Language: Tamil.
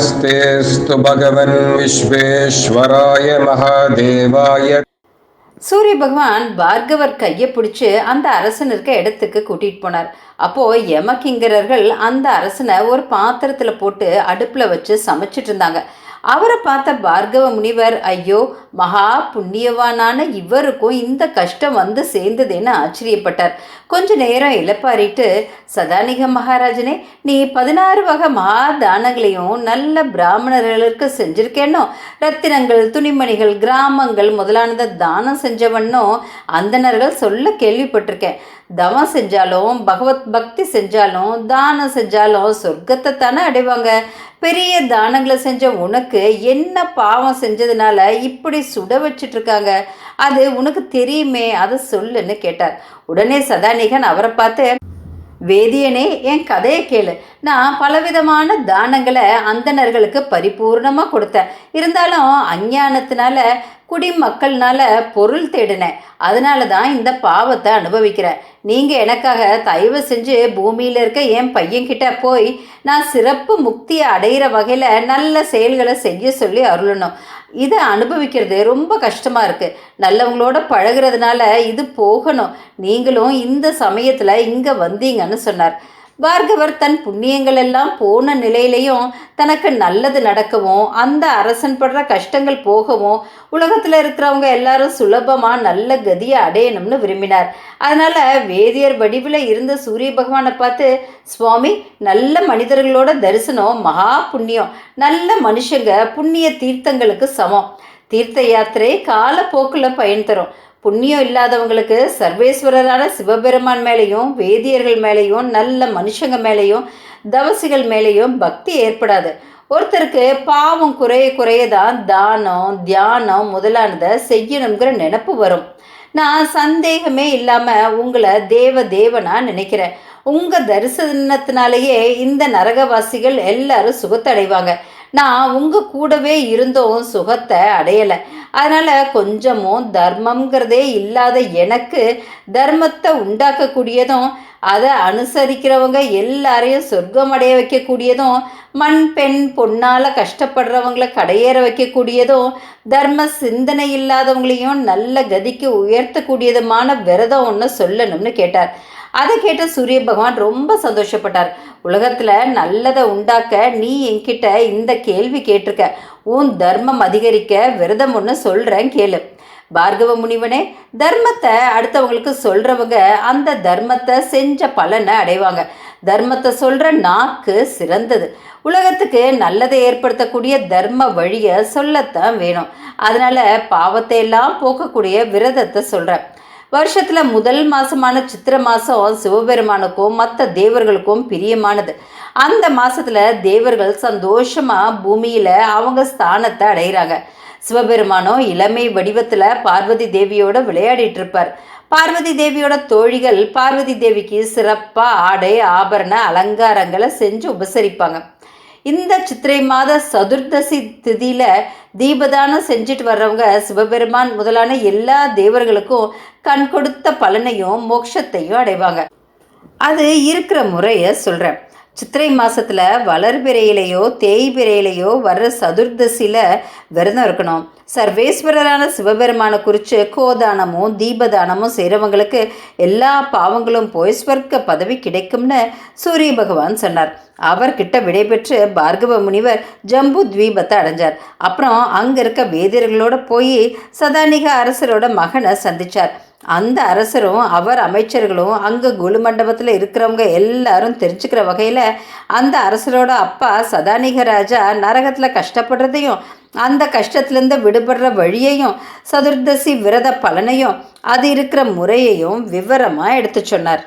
नमस्तेऽस्तु भगवन् विश्वेश्वराय महादेवाय சூரிய பகவான் பார்கவர் கையை பிடிச்சு அந்த அரசன் இருக்க இடத்துக்கு கூட்டிட்டு போனார் அப்போ யமகிங்கரர்கள் அந்த அரசனை ஒரு பாத்திரத்துல போட்டு அடுப்புல வச்சு சமைச்சிட்டு இருந்தாங்க அவரை பார்த்த பார்கவ முனிவர் ஐயோ மகா புண்ணியவானான இவருக்கும் இந்த கஷ்டம் வந்து சேர்ந்ததேன்னு ஆச்சரியப்பட்டார். கொஞ்ச நேரம் இழப்பாரிட்டு சதானிக மகாராஜனே நீ பதினாறு வகை மகா தானங்களையும் நல்ல பிராமணர்களுக்கு செஞ்சிருக்கேனோ ரத்தினங்கள் துணிமணிகள் கிராமங்கள் முதலானதை தானம் செஞ்சவன்னும் அந்தனர்கள் சொல்ல கேள்விப்பட்டிருக்கேன். தவம் செஞ்சாலும் பகவத் பக்தி செஞ்சாலும் தானம் செஞ்சாலும் சொர்க்கத்தை தானே அடைவாங்க? பெரிய தானங்களை செஞ்ச உனக்கு என்ன பாவம் செஞ்சதுனால இப்படி சுட வச்சிட்டு இருக்காங்க அது உனக்கு தெரியுமே அதை சொல்லுன்னு கேட்டார். உடனே சதானிகன் அவரை பார்த்து வேதியனே என் கதையை கேளு. நான் பலவிதமான தானங்களை அந்தணர்களுக்கு பரிபூர்ணமாக கொடுத்தேன். இருந்தாலும் அஞ்ஞானத்தினால குடிமக்கள்னால பொருள் தேடினேன். அதனால தான் இந்த பாவத்தை அனுபவிக்கிறேன். நீங்கள் எனக்காக தயவு செஞ்சு பூமியில் இருக்க என் பையன்கிட்ட போய் நான் சிறப்பு முக்தியை அடையிற வகையில் நல்ல செயல்களை செய்ய சொல்லி அருளணும். இதை அனுபவிக்கிறது ரொம்ப கஷ்டமாக இருக்குது நல்லவங்களோட பழகுறதுனால இது போகணும். நீங்களும் இந்த சமயத்தில் இங்கே வந்தீங்கன்னு சொன்னார். பார்கவர் தன் புண்ணியங்கள் எல்லாம் போன நிலையிலையும் தனக்கு நல்லது நடக்கவும் அந்த அரசன் படுற கஷ்டங்கள் போகவும் உலகத்தில் இருக்கிறவங்க எல்லாரும் சுலபமாக நல்ல கதியை அடையணும்னு விரும்பினார். அதனால் வேதியர் வடிவில் இருந்த சூரிய பகவானை பார்த்து சுவாமி நல்ல மனிதர்களோட தரிசனம் மகா புண்ணியம். நல்ல மனுஷங்க புண்ணிய தீர்த்தங்களுக்கு சமம். தீர்த்த யாத்திரை காலப்போக்கில் பயன் தரும். புண்ணியம் இல்லாதவங்களுக்கு சர்வேஸ்வரரான சிவபெருமான் மேலேயும் வேதியர்கள் மேலேயும் நல்ல மனுஷங்க மேலேயும் தவசிகள் மேலேயும் பக்தி ஏற்படாது. ஒருத்தருக்கு பாவம் குறைய குறைய தான் தானம் தியானம் முதலானதை செய்யணுங்கிற நினப்பு வரும். நான் சந்தேகமே இல்லாமல் உங்களை தேவ தேவனா நினைக்கிறேன். உங்கள் தரிசனத்தினாலேயே இந்த நரகவாசிகள் எல்லாரும் சுகத்தடைவாங்க. நான் உங்கள் கூடவே இருந்தும் சுகத்தை அடையலை. அதனால் கொஞ்சமும் தர்மங்கிறதே இல்லாத எனக்கு தர்மத்தை உண்டாக்கக்கூடியதும் அதை அனுசரிக்கிறவங்க எல்லாரையும் சொர்க்கம் அடைய வைக்கக்கூடியதும் மண் பெண் பொன்னால் கஷ்டப்படுறவங்கள கடையேற வைக்கக்கூடியதும் தர்ம சிந்தனை இல்லாதவங்களையும் நல்ல கதிக்கு உயர்த்தக்கூடியதுமான விரதம் ஒன்று சொல்லணும்னு கேட்டார். அதை கேட்ட சூரிய பகவான் ரொம்ப சந்தோஷப்பட்டார். உலகத்தில் நல்லதை உண்டாக்க நீ என்கிட்ட இந்த கேள்வி கேட்டிருக்க. உன் தர்மம் அதிகரிக்க விரதம் ஒன்று சொல்கிறேன் கேளு. பார்கவ முனிவனே தர்மத்தை அடுத்தவங்களுக்கு சொல்கிறவங்க அந்த தர்மத்தை செஞ்ச பலனை அடைவாங்க. தர்மத்தை சொல்கிற நாக்கு சிறந்தது. உலகத்துக்கு நல்லதை ஏற்படுத்தக்கூடிய தர்ம வழியை சொல்லத்தான் வேணும். அதனால் பாவத்தை எல்லாம் போக்கக்கூடிய விரதத்தை சொல்கிறேன் வருஷத்தில் முதல் மாதமான சித்திர மாதம் சிவபெருமானுக்கும் மற்ற தேவர்களுக்கும் பிரியமானது. அந்த மாதத்தில் தேவர்கள் சந்தோஷமாக பூமியில் அவங்க ஸ்தானத்தை அடைகிறாங்க சிவபெருமானோ இளமை வடிவத்தில் பார்வதி தேவியோட விளையாடிட்டு இருப்பார். பார்வதி தேவியோட தோழிகள் பார்வதி தேவிக்கு சிறப்பாக ஆடை ஆபரண அலங்காரங்களை செஞ்சு உபசரிப்பாங்க. இந்த சித்திரை மாத சதுர்தசி திதியில் தீபதானம் செஞ்சுட்டு வர்றவங்க சிவபெருமான் முதலான எல்லா தேவர்களுக்கும் கண் கொடுத்த பலனையும் மோட்சத்தையும் அடைவாங்க. அது இருக்கிற முறையை சொல்கிறேன் சித்திரை மாதத்தில் வளர்பிறையிலையோ தேய்பிறையிலையோ வர்ற சதுர்தசியில் விரதம் இருக்கணும். சர்வேஸ்வரரான சிவபெருமானை குறித்து கோதானமும் தீபதானமும் செய்கிறவங்களுக்கு எல்லா பாவங்களும் போய் ஸ்வர்க்க பதவி கிடைக்கும்னு சூரிய பகவான் சொன்னார். அவர்கிட்ட விடைபெற்று பார்கவ முனிவர் ஜம்பு துவீபத்தை அடைஞ்சார். அப்புறம் அங்கே இருக்க வேதியர்களோட போய் சதானிக அரசரோட மகனை சந்திச்சார். அந்த அரசரும் அவர் அமைச்சர்களும் அங்கே குழு மண்டபத்தில் இருக்கிறவங்க எல்லாரும் தெரிஞ்சுக்கிற வகையில் அந்த அரசரோட அப்பா சதானிக ராஜா நரகத்தில் கஷ்டப்படுறதையும் அந்த கஷ்டத்துலேருந்து விடுபடுற வழியையும் சதுர்தசி விரத பலனையும் அது இருக்கிற முறையையும் விவரமாக எடுத்து சொன்னார்.